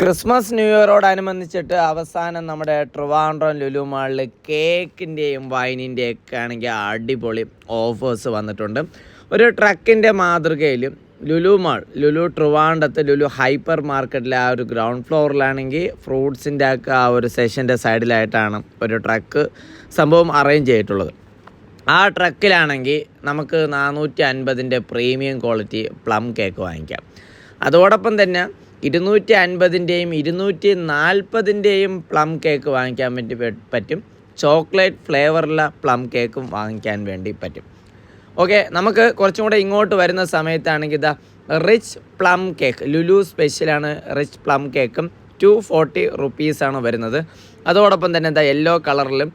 Christmas new ഇയറോടനുബന്ധിച്ചിട്ട് അവസാനം നമ്മുടെ ട്രിവാൻഡ്രം ലുലു മാളിൽ കേക്കിന്റെയും വൈനിന്റെയും ഒക്കെ ആണെങ്കിൽ അടിപൊളി ഓഫേഴ്സ് വന്നിട്ടുണ്ട്. ഒരു ട്രക്കിന്റെ മാതൃകയിൽ ലുലു മാൾ ലുലു ട്രിവാൻഡത്ത് ലുലു ഹൈപ്പർ മാർക്കറ്റിലെ ആ ഒരു ഗ്രൗണ്ട് ഫ്ലോറിലാണെങ്കിൽ ഫ്രൂട്ട്സിന്റെ ഒക്കെ ആ ഒരു സെഷന്റെ സൈഡിലായിട്ടാണ് ഒരു ട്രക്ക് സംഭവം അറേഞ്ച് ചെയ്തിട്ടുള്ളത്. ആ ട്രക്കിലാണെങ്കിൽ നമുക്ക് നാനൂറ്റി അൻപതിന്റെ പ്രീമിയം ക്വാളിറ്റി പ്ലം കേക്ക് വാങ്ങിക്കാം. അതോടൊപ്പം തന്നെ ഇരുന്നൂറ്റി അൻപതിന്റെയും ഇരുന്നൂറ്റി നാൽപ്പതിന്റെയും പ്ലം കേക്ക് വാങ്ങിക്കാൻ വേണ്ടി പറ്റും. ചോക്ലേറ്റ് ഫ്ലേവറുള്ള പ്ലം കേക്കും വാങ്ങിക്കാൻ വേണ്ടി പറ്റും. ഓക്കെ നമുക്ക് കുറച്ചും കൂടെ ഇങ്ങോട്ട് വരുന്ന സമയത്താണെങ്കിൽ ഇതാ റിച്ച് പ്ലം കേക്ക് ലുലു സ്പെഷ്യലാണ് റിച്ച് പ്ലം കേക്കും. ടു ഫോർട്ടി റുപ്പീസാണ് വരുന്നത്. അതോടൊപ്പം തന്നെ എന്താ യെല്ലോ കളറിലും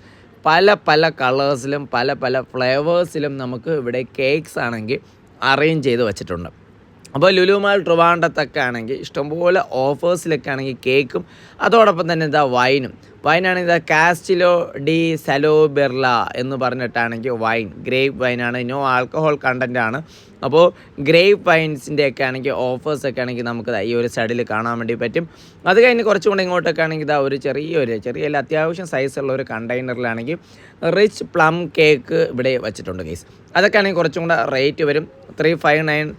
പല പല കളേഴ്സിലും പല പല ഫ്ലേവേഴ്സിലും നമുക്ക് ഇവിടെ കേക്ക്സ് ആണെങ്കിൽ അറേഞ്ച് ചെയ്ത് വെച്ചിട്ടുണ്ട്. അപ്പോൾ ലുലുമാൾ ട്രിവാൻഡത്തൊക്കെ ആണെങ്കിൽ ഇഷ്ടംപോലെ ഓഫേഴ്സിലൊക്കെ ആണെങ്കിൽ കേക്കും. അതോടൊപ്പം തന്നെ ഇതാ വൈനും. വൈനാണെങ്കിൽ ഇതാ കാസ്റ്റിലോ ഡി സലോ ബെർല എന്ന് പറഞ്ഞിട്ടാണെങ്കിൽ വൈൻ. ഗ്രേപ്പ് വൈനാണ്. നോ ആൽക്കഹോൾ കണ്ടന്റ് ആണ്. അപ്പോൾ ഗ്രേപ്പ് വൈൻസിന്റെ ഒക്കെ ആണെങ്കിൽ ഓഫേഴ്സൊക്കെ ആണെങ്കിൽ നമുക്ക് ഈ ഒരു സൈഡിൽ കാണാൻ വേണ്ടി പറ്റും. അത് കഴിഞ്ഞ് കുറച്ചും കൂടെ ഇങ്ങോട്ടൊക്കെ ആണെങ്കിൽ ഇതാ ഒരു ചെറിയൊരു ചെറിയ അത്യാവശ്യം സൈസുള്ള ഒരു കണ്ടെയ്നറിലാണെങ്കിൽ റിച്ച് പ്ലം കേക്ക് ഇവിടെ വെച്ചിട്ടുണ്ട് കേസ് അതൊക്കെ ആണെങ്കിൽ കുറച്ചും കൂടെ റേറ്റ് വരും. Three five nine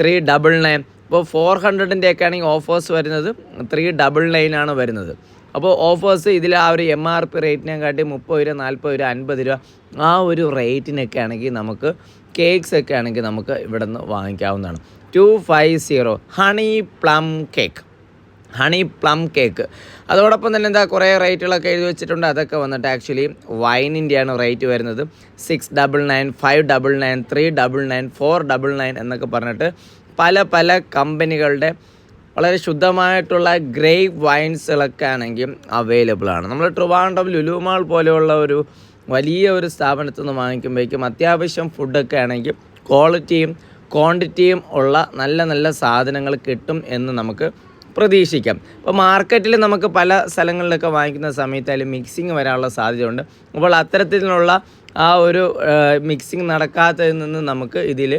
three double nine ഇപ്പോൾ ഫോർ ഹൺഡ്രഡിന്റെ ഒക്കെ ആണെങ്കിൽ ഓഫേഴ്സ് വരുന്നത് ത്രീ ഡബിൾ നയനാണ് വരുന്നത്. അപ്പോൾ ഓഫേഴ്സ് ഇതിൽ ആ ഒരു എം ആർ പി റേറ്റിനെ കാട്ടി മുപ്പത് രൂപ നാൽപ്പത് രൂപ അൻപത് രൂപ ആ ഒരു റേറ്റിനൊക്കെ ആണെങ്കിൽ നമുക്ക് കേക്ക്സ് ഒക്കെ ആണെങ്കിൽ നമുക്ക് ഇവിടെ നിന്ന് വാങ്ങിക്കാവുന്നതാണ്. Two five zero honey plum cake honey plum cake. അതോടൊപ്പം തന്നെ എന്താ കുറേ റേറ്റുകളൊക്കെ എഴുതി വെച്ചിട്ടുണ്ട്. അതൊക്കെ വന്നിട്ട് ആക്ച്വലി വൈനിന്റെയാണ് റേറ്റ് വരുന്നത്. Six double nine five double nine three double nine four double nine എന്നൊക്കെ പറഞ്ഞിട്ട് പല പല കമ്പനികളുടെ വളരെ ശുദ്ധമായിട്ടുള്ള ഗ്രേപ്പ് വൈൻസുകളൊക്കെ ആണെങ്കിൽ അവൈലബിൾ ആണ്. നമ്മൾ ട്രിവാൻഡ്രം ലുലുമാൾ പോലെയുള്ള ഒരു വലിയ ഒരു സ്ഥാപനത്തിൽ നിന്ന് വാങ്ങിക്കുമ്പോഴേക്കും അത്യാവശ്യം ഫുഡൊക്കെ ആണെങ്കിൽ ക്വാളിറ്റിയും ക്വാണ്ടിറ്റിയും ഉള്ള നല്ല നല്ല സാധനങ്ങൾ കിട്ടും എന്ന് നമുക്ക് പ്രതീക്ഷിക്കാം. അപ്പോൾ മാർക്കറ്റിൽ നമുക്ക് പല സ്ഥലങ്ങളിലൊക്കെ വാങ്ങിക്കുന്ന സമയത്ത് അതിൽ മിക്സിങ് വരാനുള്ള സാധ്യതയുണ്ട്. അപ്പോൾ അത്തരത്തിലുള്ള ആ ഒരു മിക്സിങ് നടക്കാത്തതിൽ നിന്ന് നമുക്ക് ഇതിൽ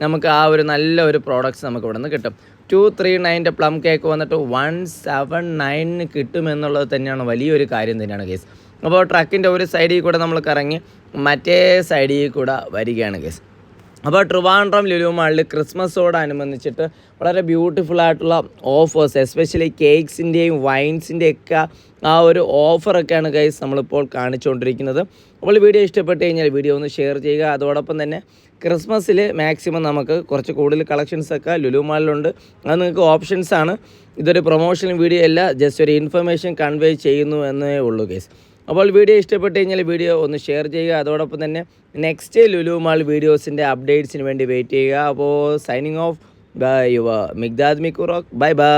നമുക്ക് ആ ഒരു നല്ല ഒരു പ്രോഡക്റ്റ്സ് നമുക്ക് ഇവിടെ നിന്ന് കിട്ടും ടു ത്രീ നയന്റെ പ്ലം കേക്ക് വന്നിട്ട് വൺ സെവൻ നയനിന് കിട്ടുമെന്നുള്ളത് തന്നെയാണ് വലിയൊരു കാര്യം തന്നെയാണ് കേസ് അപ്പോൾ ട്രക്കിന്റെ ഒരു സൈഡിൽ കൂടെ നമ്മൾ കറങ്ങി മറ്റേ സൈഡിൽ കൂടെ വരികയാണ് കേസ് അപ്പോൾ ട്രിവാൻഡ്രം ലുലു മാളിൽ ക്രിസ്മസോടനുബന്ധിച്ചിട്ട് വളരെ ബ്യൂട്ടിഫുൾ ആയിട്ടുള്ള ഓഫേഴ്സ് എസ്പെഷ്യലി കേക്ക്സിന്റെയും വൈൻസിന്റെയൊക്കെ ആ ഒരു ഓഫറൊക്കെയാണ് കൈസ് നമ്മളിപ്പോൾ കാണിച്ചുകൊണ്ടിരിക്കുന്നത്. അപ്പോൾ വീഡിയോ ഇഷ്ടപ്പെട്ട് കഴിഞ്ഞാൽ വീഡിയോ ഒന്ന് ഷെയർ ചെയ്യുക. അതോടൊപ്പം തന്നെ ക്രിസ്മസിൽ മാക്സിമം നമുക്ക് കുറച്ച് കൂടുതൽ കളക്ഷൻസ് ഒക്കെ ലുലു മാളിലുണ്ട് അത് നിങ്ങൾക്ക് ഓപ്ഷൻസാണ് ഇതൊരു പ്രൊമോഷൻ വീഡിയോ അല്ല. ജസ്റ്റ് ഒരു ഇൻഫർമേഷൻ കൺവേ ചെയ്യുന്നു എന്നേ ഉള്ളൂ കേസ് അപ്പോൾ വീഡിയോ ഇഷ്ടപ്പെട്ട് കഴിഞ്ഞാൽ വീഡിയോ ഒന്ന് ഷെയർ ചെയ്യുക. അതോടൊപ്പം തന്നെ നെക്സ്റ്റ് ലുലു മാൾ വീഡിയോസിന്റെ അപ്ഡേറ്റ്സിന് വേണ്ടി വെയിറ്റ് ചെയ്യുക. അപ്പോൾ സൈനിങ് ഓഫ് ബൈ യുവ മിഗ്ദാദ് മിക്കുറോക്ക് ബൈ ബൈ